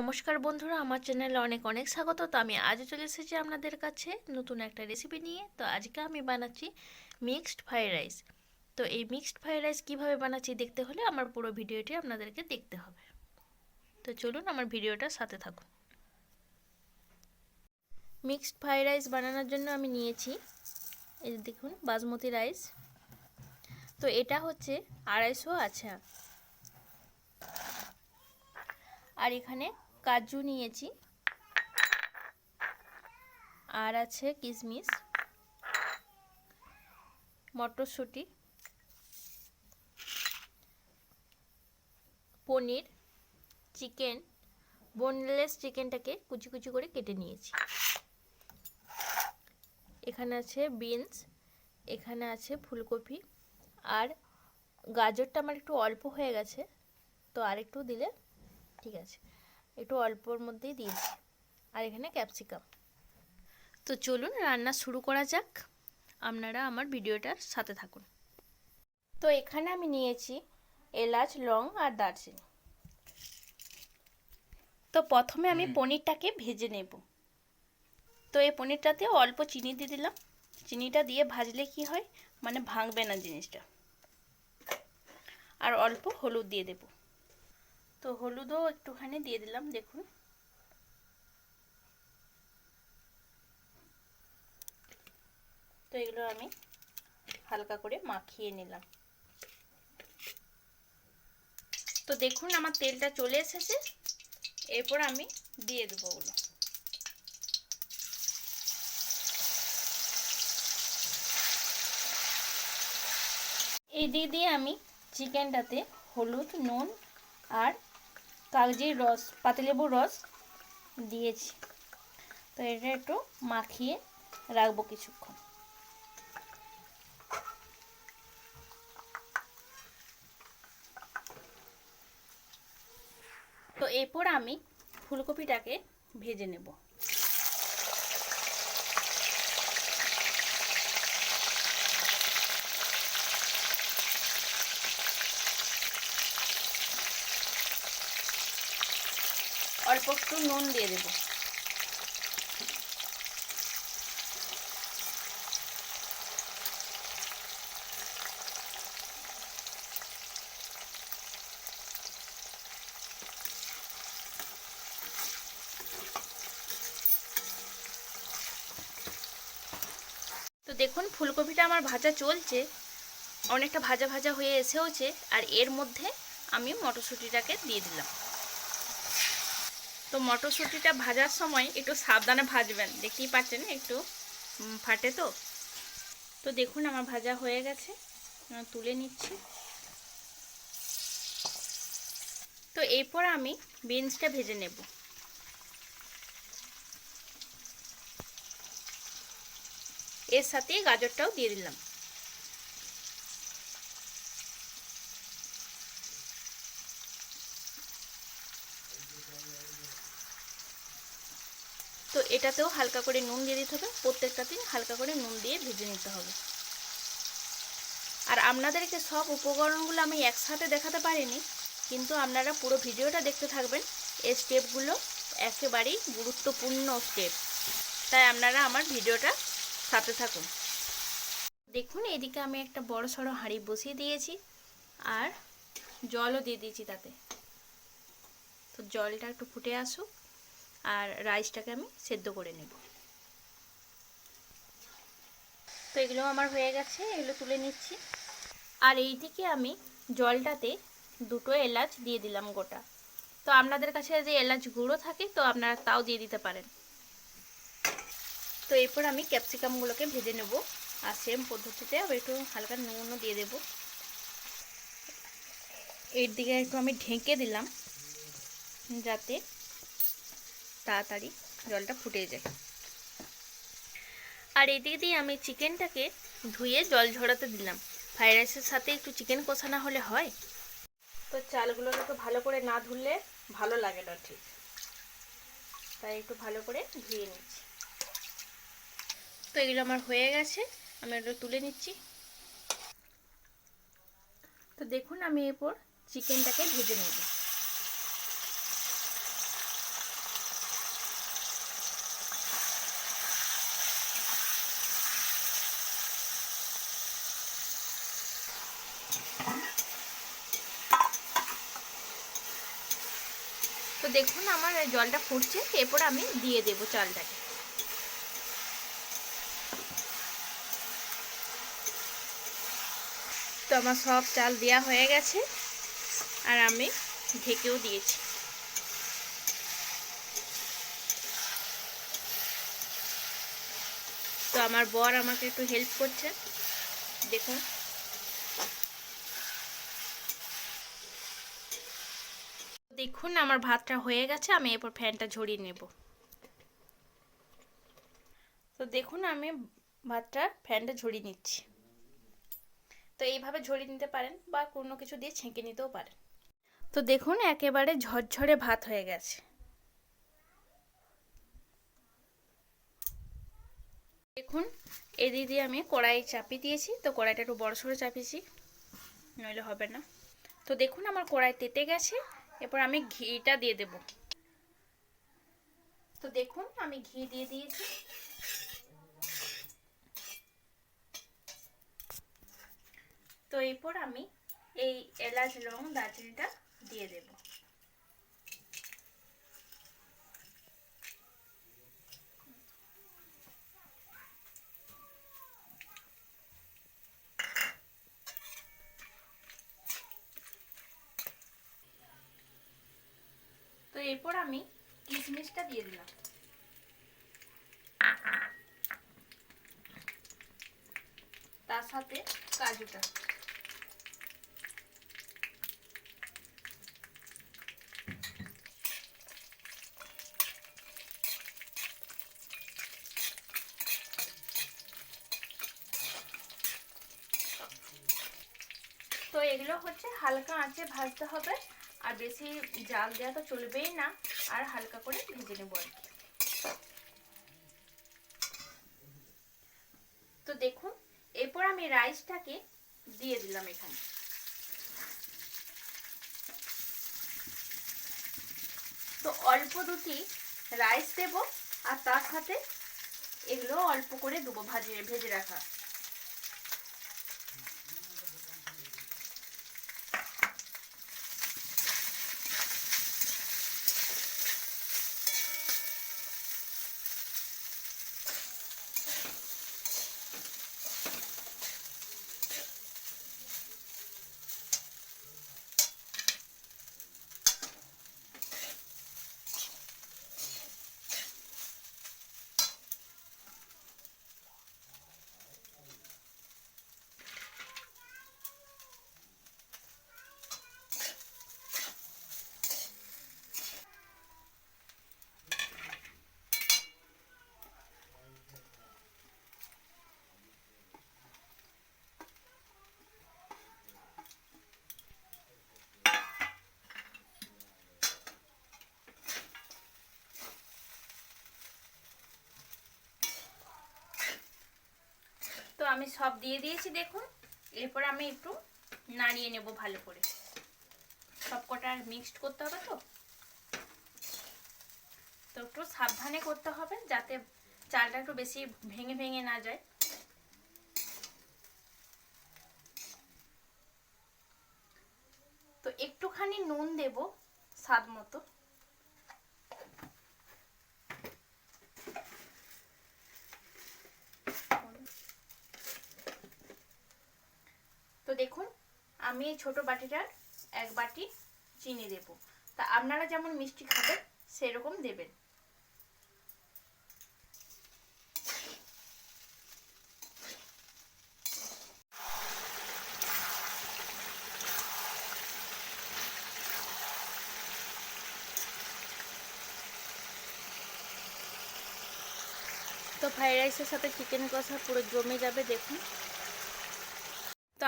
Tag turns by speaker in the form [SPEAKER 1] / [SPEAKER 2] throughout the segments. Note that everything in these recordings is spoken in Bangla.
[SPEAKER 1] নমস্কার বন্ধুরা, আমার চ্যানেলে অনেক অনেক স্বাগত। তো আমি আজ চলে এসেছি আপনাদের কাছে নতুন একটা রেসিপি নিয়ে। তো আজকে আমি বানাচ্ছি মিক্সড ফ্রাইড রাইস তো এই মিক্সড ফ্রাইড রাইস কীভাবে বানাচ্ছি দেখতে হলে আমার পুরো ভিডিওটি আপনাদেরকে দেখতে হবে। তো চলুন আমার ভিডিওটা সাথে থাকুন। মিক্সড ফ্রাইড রাইস বানানোর জন্য আমি নিয়েছি, এই দেখুন, বাসমতি রাইস তো এটা হচ্ছে আড়াইশো আচ্ছা। আর এখানে কাজু নিয়েছি। আর আছে কিশমিশ মটরশুঁটি। পনির। চিকেন। বোনলেস চিকেনটাকে কুচি কুচি করে কেটে নিয়েছি। এখানে আছে বিনস। এখানে আছে ফুলকপি। আর গাজরটা আমার একটু অল্প হয়ে গেছে, তো আর একটু দিলে ঠিক আছে। একটু অল্পর মধ্যেই দিয়েছি আর এখানে ক্যাপসিকাম। তো চলুন রান্না শুরু করা যাক। আপনারা আমার ভিডিওটার সাথে থাকুন। তো এখানে আমি নিয়েছি এলাচ লং আর দারচিনি। তো প্রথমে আমি পনিরটাকে ভেজে নেব। তো এই পনিরটাতে অল্প চিনি দিয়ে দিলাম। চিনিটা দিয়ে ভাজলে কি হয়? মানে ভাঙবে না জিনিসটা। আর অল্প হলুদ দিয়ে দেবো। তো হলুদও একটুখানি দিয়ে দিলাম, দেখুন। তো এগুলো আমি হালকা করে মাখিয়ে নিলাম। তো দেখুন আমার তেলটা চলে এসেছে, এরপর আমি দিয়ে দেবো ওগুলো। এই দিয়ে দিয়ে আমি চিকেনটাতে হলুদ, নুন আর কাগজির রস পাতিলেবুর রস দিয়েছি। তো এটা একটু মাখিয়ে রাখব কিছুক্ষণ। তো এরপর আমি ফুলকপিটাকে ভেজে নেব। অল্প একটু নুন দিয়ে দেব। তো দেখুন, ফুলকপিটা আমার ভাজা চলছে। অনেকটা ভাজা ভাজা হয়ে এসেওছে, আর এর মধ্যে আমি মটরশুঁটিটাকে দিয়ে দিলাম। তো মটরশুঁটিটা ভাজার সময় একটু সাবধানে ভাজবেন। দেখতেই পাচ্ছেন একটু ফাটে তো। তো দেখুন আমার ভাজা হয়ে গেছে। তুলে নিচ্ছি। তো এরপর আমি বিনসটা ভেজে নেব। এর সাথে গাজরটাও দিয়ে দিলাম তো এটাতেও হালকা করে নুন দিয়ে দিতে হবে। প্রত্যেকটাতেই হালকা করে নুন দিয়ে ভেজে নিতে হবে। আর আপনাদেরকে সব উপকরণগুলো আমি একসাথে দেখাতে পারিনি, কিন্তু আপনারা পুরো ভিডিওটা দেখতে থাকবেন। এই স্টেপগুলো একেবারেই গুরুত্বপূর্ণ স্টেপ। তাই আপনারা আমার ভিডিওটা সাথে থাকুন। দেখুন, এদিকে আমি একটা বড় সড়ো হাঁড়ি বসিয়ে দিয়েছি, আর জলও দিয়ে দিয়েছি তাতে। তো জলটা একটু ফুটে আসুক। আর রাইসটাকে আমি সেদ্ধ করে নেব। তো এগুলো আমার হয়ে গেছে, এগুলো তুলে নিচ্ছি। আর এইদিকে আমি জলটাতে দুটো এলাচ দিয়ে দিলাম গোটা। তো আপনাদের কাছে যে এলাচ গুঁড়ো থাকে, তো আপনারা তাও দিয়ে দিতে পারেন। তো এরপর আমি ক্যাপসিকামগুলোকে ভেজে নেব। আর সেম পদ্ধতিতে আবার একটু হালকা নুনও দিয়ে দেব। এর দিকে একটু আমি ঢেকে দিলাম, যাতে তাড়াতাড়ি জলটা ফুটে যায়। আর এদিকে দিয়ে আমি চিকেনটাকে ধুয়ে জল ঝরাতে দিলাম। ফ্রাইড রাইসের সাথে একটু চিকেন কষা না হলে হয়। তো চালগুলোকে একটু ভালো করে না ধুলে ভালো লাগে না ঠিক। তাই একটু ভালো করে ধুয়ে নিচ্ছি। তো এগুলো আমার হয়ে গেছে, আমি একটু তুলে নিচ্ছি। তো দেখুন আমি এরপর চিকেনটাকে ভেজে নেব। দেখুন আমার জলটা ফুটছে, এরপর আমি দিয়ে দেব চালটাকে। তো আমার সব চাল দেওয়া হয়ে গেছে, আর আমি ঢেকেও দিয়েছি। তো আমার বর আমাকে একটু হেল্প করছে। দেখুন। দেখুন, আমার ভাতটা হয়ে গেছে, আমি এরপর ফ্যানটা ঝরিয়ে নেব। তো দেখুন, আমি ভাতটা, ফ্যানটা ঝরিয়ে নিচ্ছি। তো এইভাবে ঝরিয়ে নিতে পারেন বা কোনো কিছু দিয়ে ছেঁকে নিতেও পারেন। তো দেখুন, একেবারে ঝরঝরে ভাত হয়ে গেছে। দেখুন, এদিক দিয়ে আমি কড়াই চাপিয়ে দিয়েছি, তো কড়াইটা একটু বড় সড়ো চাপিয়েছি, নইলে হবে না। তো দেখুন, আমার কড়াই তেতে গেছে এরপর আমি ঘিটা দিয়ে দেব। তো দেখুন, আমি ঘি দিয়ে দিয়েছি। তো এরপর আমি এই এলাচ লং দারচিনিটা দিয়ে দেব। এরপর আমি কিশমিশটা দিয়ে দিলাম। তার সাথে কাজুটা। তো এগুলো হচ্ছে হালকা আঁচে ভাজতে হবে। আর বেশি জাল দেওয়া তো চলবেই না, আর হালকা করে ভেজে নেব আর তো দেখুন, এরপর আমি রাইসটাকে দিয়ে দিলাম এখানে। তো অল্প দুটি রাইস দেব, আর তার সাথে এগুলো অল্প করে দেবো, ভাজে ভেজে রাখা তো আমি সব দিয়ে দিয়েছি দেখুন। এরপর আমি একটু নাড়িয়ে নেব ভালো করে। সব কটা মিক্সড করতে হবে তো? তো একটু সাবধানে করতে হবে যাতে চালটা একটু বেশি ভেঙে ভেঙে না যায়। তো একটুখানি নুন দেব স্বাদ মতো। দেখুন, আমি এই ছোট বাটিটার এক বাটি চিনি দেব। তা আপনারা যেমন মিষ্টি খাবেন, সেরকম দেবেন। তো ফ্রাইড রাইসের সাথে চিকেন কষা পুরো জমে যাবে, দেখুন।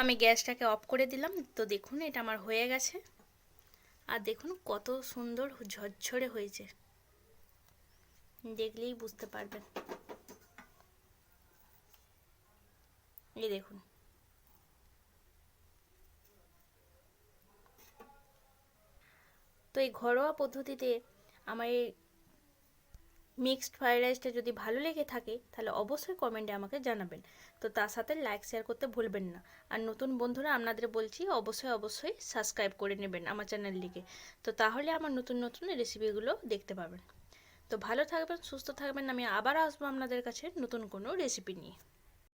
[SPEAKER 1] আমি গ্যাসটাকে অফ করে দিলাম। তো দেখুন, এটা আমার হয়ে গেছে। আর দেখুন, কত সুন্দর ঝরঝরে হয়েছে। দেখলেই বুঝতে পারবেন। এই দেখুন। তো এই ঘরোয়া পদ্ধতিতে আমার এই মিক্সড ফ্রায়েড রাইসটা যদি ভালো লেগে থাকে, তাহলে অবশ্যই কমেন্টে আমাকে জানাবেন। তো তার সাথে লাইক শেয়ার করতে ভুলবেন না। আর নতুন বন্ধুরা আপনাদের বলছি, অবশ্যই অবশ্যই সাবস্ক্রাইব করে নেবেন আমার চ্যানেলটিকে তো তাহলে আমার নতুন নতুন রেসিপিগুলো দেখতে পাবেন। তো ভালো থাকবেন, সুস্থ থাকবেন, আমি আবার আসব আপনাদের কাছে নতুন কোনো রেসিপি নিয়ে।